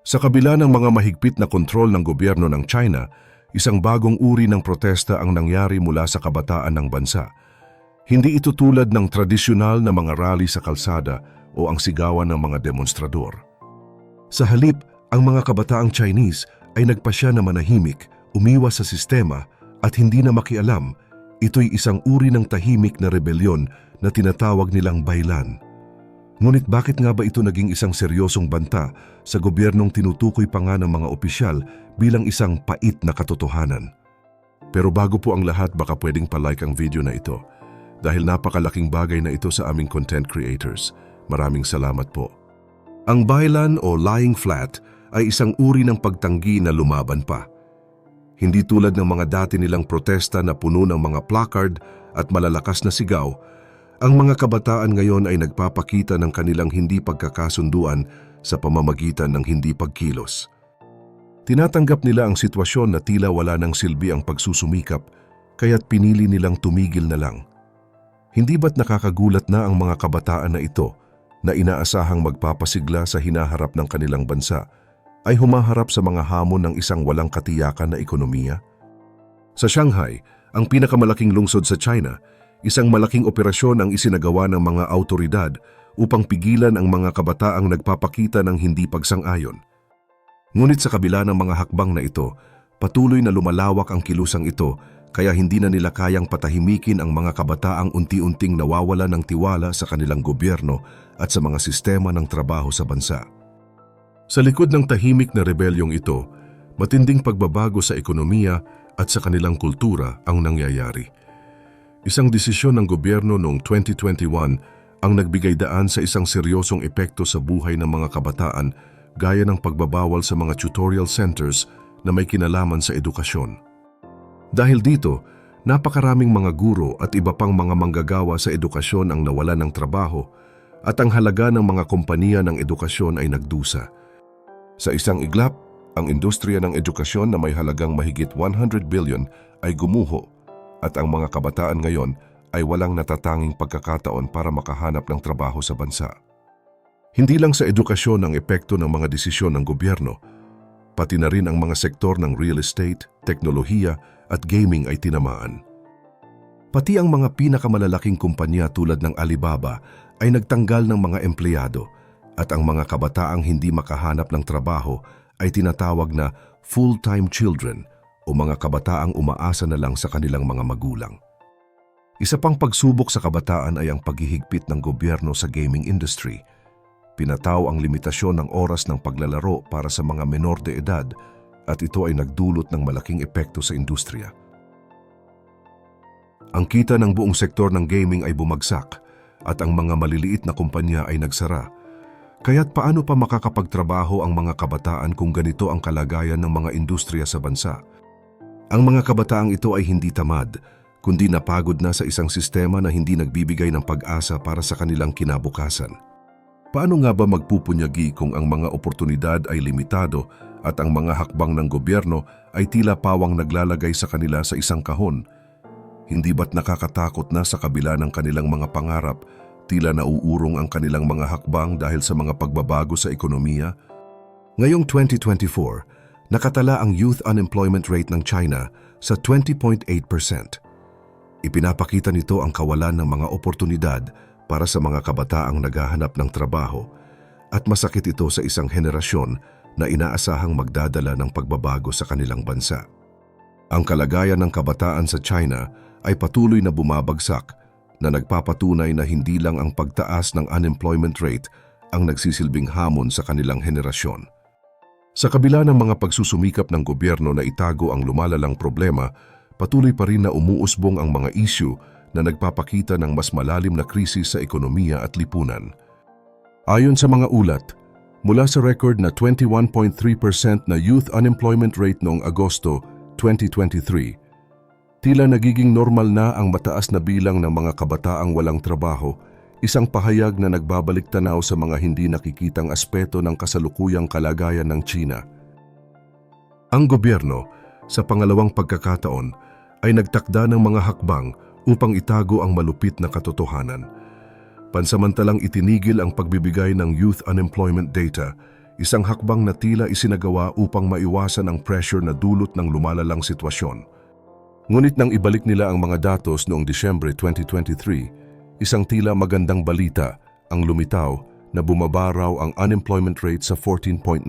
Sa kabila ng mga mahigpit na kontrol ng gobyerno ng China, isang bagong uri ng protesta ang nangyari mula sa kabataan ng bansa. Hindi ito tulad ng tradisyonal na mga rally sa kalsada o ang sigawan ng mga demonstrador. Sa halip, ang mga kabataang Chinese ay nagpasya na manahimik, umiwas sa sistema at hindi na makialam. Ito'y isang uri ng tahimik na rebelyon na tinatawag nilang baylan. Ngunit bakit nga ba ito naging isang seryosong banta sa gobyernong tinutukoy pa nga ng mga opisyal bilang isang pait na katotohanan? Pero bago po ang lahat baka pwedeng palike ang video na ito dahil napakalaking bagay na ito sa aming content creators. Maraming salamat po. Ang baylan o lying flat ay isang uri ng pagtanggi na lumaban pa. Hindi tulad ng mga dati nilang protesta na puno ng mga placard at malalakas na sigaw, ang mga kabataan ngayon ay nagpapakita ng kanilang hindi pagkakasunduan sa pamamagitan ng hindi pagkilos. Tinatanggap nila ang sitwasyon na tila wala ng silbi ang pagsusumikap, kaya't pinili nilang tumigil na lang. Hindi ba't nakakagulat na ang mga kabataan na ito na inaasahang magpapasigla sa hinaharap ng kanilang bansa ay humaharap sa mga hamon ng isang walang katiyakan na ekonomiya? Sa Shanghai, ang pinakamalaking lungsod sa China, isang malaking operasyon ang isinagawa ng mga autoridad upang pigilan ang mga kabataang nagpapakita ng hindi pagsang-ayon. Ngunit sa kabila ng mga hakbang na ito, patuloy na lumalawak ang kilusang ito kaya hindi na nila kayang patahimikin ang mga kabataang unti-unting nawawala ng tiwala sa kanilang gobyerno at sa mga sistema ng trabaho sa bansa. Sa likod ng tahimik na rebelyong ito, matinding pagbabago sa ekonomiya at sa kanilang kultura ang nangyayari. Isang desisyon ng gobyerno noong 2021 ang nagbigay daan sa isang seryosong epekto sa buhay ng mga kabataan gaya ng pagbabawal sa mga tutorial centers na may kinalaman sa edukasyon. Dahil dito, napakaraming mga guro at iba pang mga manggagawa sa edukasyon ang nawalan ng trabaho at ang halaga ng mga kompanya ng edukasyon ay nagdusa. Sa isang iglap, ang industriya ng edukasyon na may halagang mahigit 100 billion ay gumuho at ang mga kabataan ngayon ay walang natatanging pagkakataon para makahanap ng trabaho sa bansa. Hindi lang sa edukasyon ang epekto ng mga desisyon ng gobyerno, pati na rin ang mga sektor ng real estate, teknolohiya at gaming ay tinamaan. Pati ang mga pinakamalalaking kumpanya tulad ng Alibaba ay nagtanggal ng mga empleyado at ang mga kabataang hindi makahanap ng trabaho ay tinatawag na full-time children o mga kabataang umaasa na lang sa kanilang mga magulang. Isa pang pagsubok sa kabataan ay ang paghihigpit ng gobyerno sa gaming industry. Pinataw ang limitasyon ng oras ng paglalaro para sa mga menor de edad at ito ay nagdulot ng malaking epekto sa industriya. Ang kita ng buong sektor ng gaming ay bumagsak at ang mga maliliit na kumpanya ay nagsara. Kaya't paano pa makakapagtrabaho ang mga kabataan kung ganito ang kalagayan ng mga industriya sa bansa? Ang mga kabataang ito ay hindi tamad, kundi napagod na sa isang sistema na hindi nagbibigay ng pag-asa para sa kanilang kinabukasan. Paano nga ba magpupunyagi kung ang mga oportunidad ay limitado at ang mga hakbang ng gobyerno ay tila pawang naglalagay sa kanila sa isang kahon? Hindi ba't nakakatakot na sa kabila ng kanilang mga pangarap, tila nauurong ang kanilang mga hakbang dahil sa mga pagbabago sa ekonomiya? Ngayong 2024, nakatala ang youth unemployment rate ng China sa 20.8%. Ipinapakita nito ang kawalan ng mga oportunidad para sa mga kabataang naghahanap ng trabaho at masakit ito sa isang henerasyon na inaasahang magdadala ng pagbabago sa kanilang bansa. Ang kalagayan ng kabataan sa China ay patuloy na bumabagsak na nagpapatunay na hindi lang ang pagtaas ng unemployment rate ang nagsisilbing hamon sa kanilang henerasyon. Sa kabila ng mga pagsusumikap ng gobyerno na itago ang lumalalang problema, patuloy pa rin na umuusbong ang mga issue na nagpapakita ng mas malalim na krisis sa ekonomiya at lipunan. Ayon sa mga ulat, mula sa record na 21.3% na youth unemployment rate noong Agosto 2023, tila nagiging normal na ang mataas na bilang ng mga kabataang walang trabaho, isang pahayag na nagbabalik tanaw sa mga hindi nakikitang aspeto ng kasalukuyang kalagayan ng China. Ang gobyerno, sa pangalawang pagkakataon, ay nagtakda ng mga hakbang upang itago ang malupit na katotohanan. Pansamantalang itinigil ang pagbibigay ng youth unemployment data, isang hakbang na tila isinagawa upang maiwasan ang pressure na dulot ng lumalalang sitwasyon. Ngunit nang ibalik nila ang mga datos noong Disyembre 2023, isang tila magandang balita ang lumitaw na bumaba raw ang unemployment rate sa 14.9%.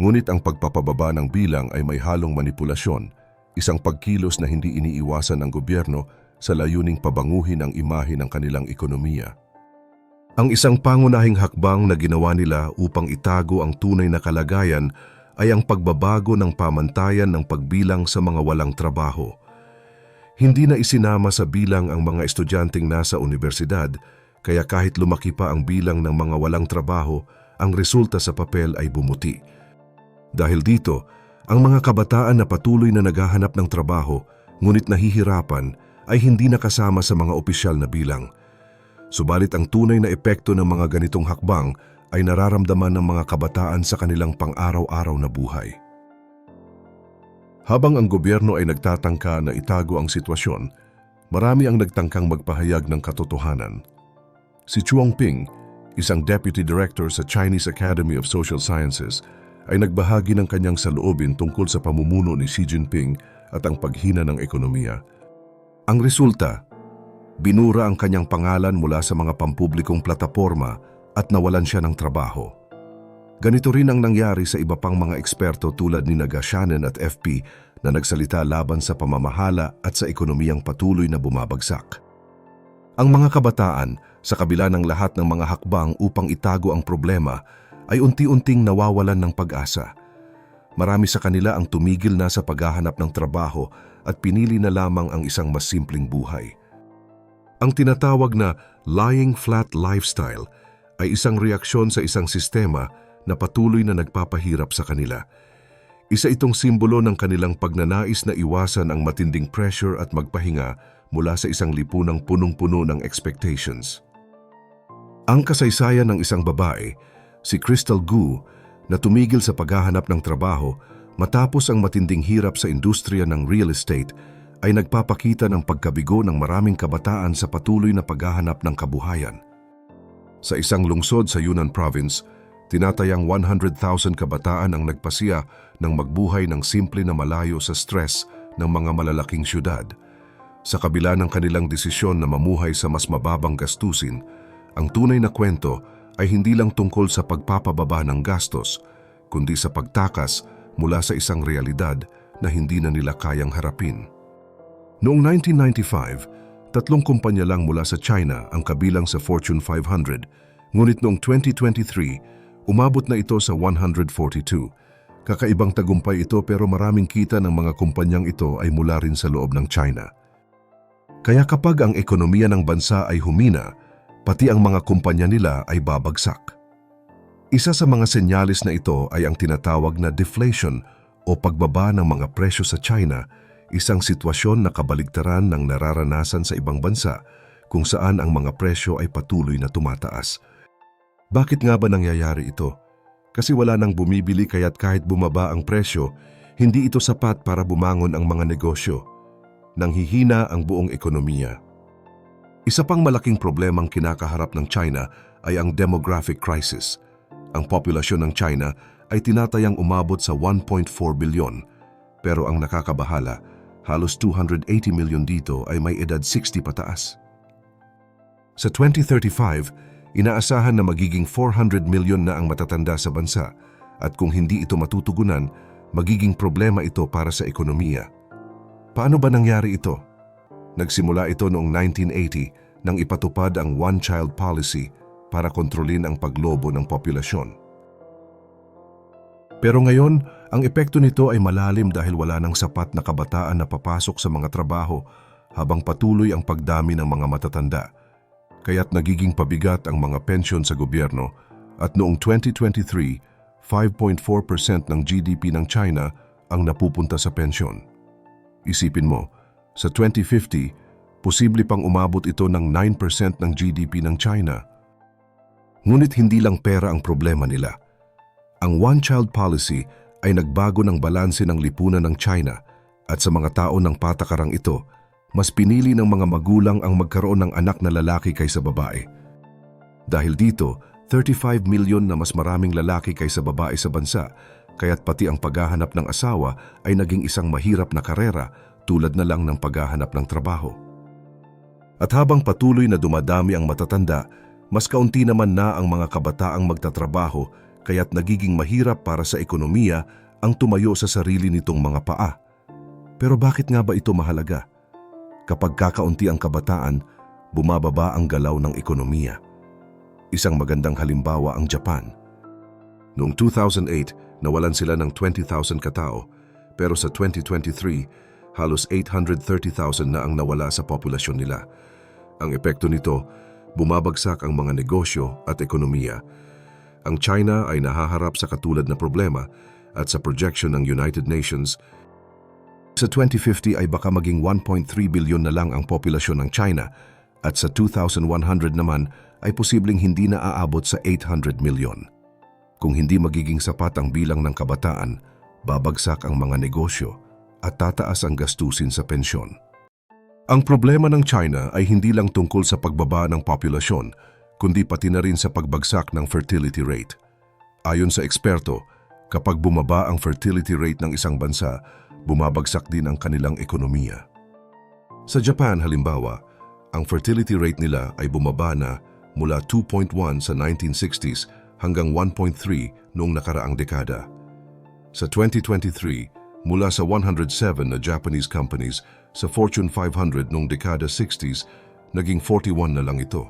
Ngunit ang pagpapababa ng bilang ay may halong manipulasyon, isang pagkilos na hindi iniiwasan ng gobyerno sa layuning pabanguhin ang imahe ng kanilang ekonomiya. Ang isang pangunahing hakbang na ginawa nila upang itago ang tunay na kalagayan ay ang pagbabago ng pamantayan ng pagbilang sa mga walang trabaho. Hindi na isinama sa bilang ang mga estudyanteng nasa universidad, kaya kahit lumaki pa ang bilang ng mga walang trabaho, ang resulta sa papel ay bumuti. Dahil dito, ang mga kabataan na patuloy na naghahanap ng trabaho, ngunit nahihirapan, ay hindi nakasama sa mga opisyal na bilang. Subalit ang tunay na epekto ng mga ganitong hakbang ay nararamdaman ng mga kabataan sa kanilang pang-araw-araw na buhay. Habang ang gobyerno ay nagtatangka na itago ang sitwasyon, marami ang nagtangkang magpahayag ng katotohanan. Si Chuang Ping, isang deputy director sa Chinese Academy of Social Sciences, ay nagbahagi ng kanyang saloobin tungkol sa pamumuno ni Xi Jinping at ang paghina ng ekonomiya. Ang resulta, binura ang kanyang pangalan mula sa mga pampublikong plataporma at nawalan siya ng trabaho. Ganito rin ang nangyari sa iba pang mga eksperto tulad ni Naga Shannon at FP na nagsalita laban sa pamamahala at sa ekonomiyang patuloy na bumabagsak. Ang mga kabataan, sa kabila ng lahat ng mga hakbang upang itago ang problema, ay unti-unting nawawalan ng pag-asa. Marami sa kanila ang tumigil na sa paghahanap ng trabaho at pinili na lamang ang isang mas simpleng buhay. Ang tinatawag na lying flat lifestyle ay isang reaksyon sa isang sistema na patuloy na nagpapahirap sa kanila. Isa itong simbolo ng kanilang pagnanais na iwasan ang matinding pressure at magpahinga mula sa isang lipunang punong-puno ng expectations. Ang kasaysayan ng isang babae, si Crystal Gu, na tumigil sa paghahanap ng trabaho matapos ang matinding hirap sa industriya ng real estate ay nagpapakita ng pagkabigo ng maraming kabataan sa patuloy na paghahanap ng kabuhayan. Sa isang lungsod sa Yunnan Province, tinatayang 100,000 kabataan ang nagpasiya ng magbuhay ng simple na malayo sa stress ng mga malalaking syudad. Sa kabila ng kanilang desisyon na mamuhay sa mas mababang gastusin, ang tunay na kwento ay hindi lang tungkol sa pagpapababa ng gastos, kundi sa pagtakas mula sa isang realidad na hindi na nila kayang harapin. Noong 1995, tatlong kumpanya lang mula sa China ang kabilang sa Fortune 500, ngunit noong 2023, umabot na ito sa 142. Kakaibang tagumpay ito pero maraming kita ng mga kumpanyang ito ay mula rin sa loob ng China. Kaya kapag ang ekonomiya ng bansa ay humina, pati ang mga kumpanya nila ay babagsak. Isa sa mga senyalis na ito ay ang tinatawag na deflation o pagbaba ng mga presyo sa China isang sitwasyon na kabaligtaran ng nararanasan sa ibang bansa kung saan ang mga presyo ay patuloy na tumataas. Bakit nga ba nangyayari ito? Kasi wala nang bumibili kaya't kahit bumaba ang presyo, hindi ito sapat para bumangon ang mga negosyo. Nanghihina ang buong ekonomiya. Isa pang malaking problemang kinakaharap ng China ay ang demographic crisis. Ang populasyon ng China ay tinatayang umabot sa 1.4 bilyon. Pero ang nakakabahala, halos 280 milyon dito ay may edad 60 pataas. Sa 2035, inaasahan na magiging 400 milyon na ang matatanda sa bansa at kung hindi ito matutugunan, magiging problema ito para sa ekonomiya. Paano ba nangyari ito? Nagsimula ito noong 1980 nang ipatupad ang One-Child Policy para kontrolin ang paglobo ng populasyon. Pero ngayon, ang epekto nito ay malalim dahil wala ng sapat na kabataan na papasok sa mga trabaho habang patuloy ang pagdami ng mga matatanda. Kaya't nagiging pabigat ang mga pensyon sa gobyerno at noong 2023, 5.4% ng GDP ng China ang napupunta sa pensyon. Isipin mo, sa 2050, posible pang umabot ito ng 9% ng GDP ng China. Ngunit hindi lang pera ang problema nila. Ang one-child policy ay nagbago ng balanse ng lipunan ng China at sa mga tao ng patakarang ito, mas pinili ng mga magulang ang magkaroon ng anak na lalaki kaysa babae. Dahil dito, 35 milyon na mas maraming lalaki kaysa babae sa bansa, kaya't pati ang paghahanap ng asawa ay naging isang mahirap na karera tulad na lang ng paghahanap ng trabaho. At habang patuloy na dumadami ang matatanda, mas kaunti naman na ang mga kabataang magtatrabaho kaya't nagiging mahirap para sa ekonomiya ang tumayo sa sarili nitong mga paa. Pero bakit nga ba ito mahalaga? Kapag kakaunti ang kabataan, bumababa ang galaw ng ekonomiya. Isang magandang halimbawa ang Japan. Noong 2008, nawalan sila ng 20,000 katao, pero sa 2023, halos 830,000 na ang nawala sa populasyon nila. Ang epekto nito, bumabagsak ang mga negosyo at ekonomiya. Ang China ay nahaharap sa katulad na problema at sa projection ng United Nations, sa 2050 ay baka maging 1.3 bilyon na lang ang populasyon ng China at sa 2100 naman ay posibleng hindi na aabot sa 800 milyon. Kung hindi magiging sapat ang bilang ng kabataan, babagsak ang mga negosyo at tataas ang gastusin sa pensyon. Ang problema ng China ay hindi lang tungkol sa pagbaba ng populasyon, kundi pati na rin sa pagbagsak ng fertility rate. Ayon sa eksperto, kapag bumaba ang fertility rate ng isang bansa, bumabagsak din ang kanilang ekonomiya. Sa Japan halimbawa, ang fertility rate nila ay bumaba na mula 2.1 sa 1960s hanggang 1.3 noong nakaraang dekada. Sa 2023, mula sa 107 na Japanese companies sa Fortune 500 noong dekada 60s, naging 41 na lang ito.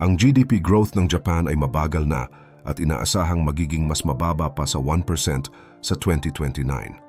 Ang GDP growth ng Japan ay mabagal na at inaasahang magiging mas mababa pa sa 1% sa 2029.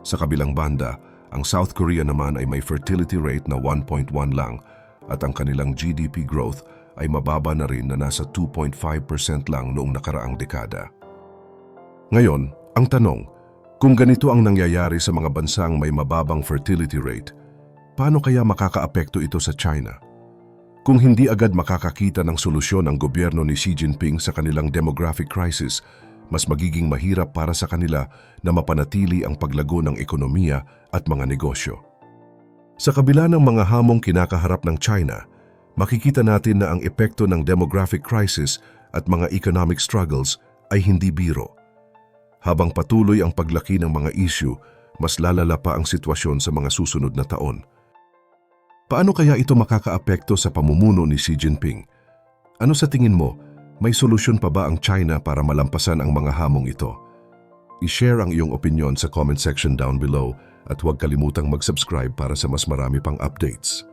Sa kabilang banda, ang South Korea naman ay may fertility rate na 1.1 lang at ang kanilang GDP growth ay mababa na rin na nasa 2.5% lang noong nakaraang dekada. Ngayon, ang tanong, kung ganito ang nangyayari sa mga bansang may mababang fertility rate, paano kaya makakaapekto ito sa China? Kung hindi agad makakakita ng solusyon ang gobyerno ni Xi Jinping sa kanilang demographic crisis, mas magiging mahirap para sa kanila na mapanatili ang paglago ng ekonomiya at mga negosyo. Sa kabila ng mga hamong kinakaharap ng China, makikita natin na ang epekto ng demographic crisis at mga economic struggles ay hindi biro. Habang patuloy ang paglaki ng mga issue, mas lalala pa ang sitwasyon sa mga susunod na taon. Paano kaya ito makakaapekto sa pamumuno ni Xi Jinping? Ano sa tingin mo, may solusyon pa ba ang China para malampasan ang mga hamong ito? I-share ang iyong opinion sa comment section down below at huwag kalimutang mag-subscribe para sa mas marami pang updates.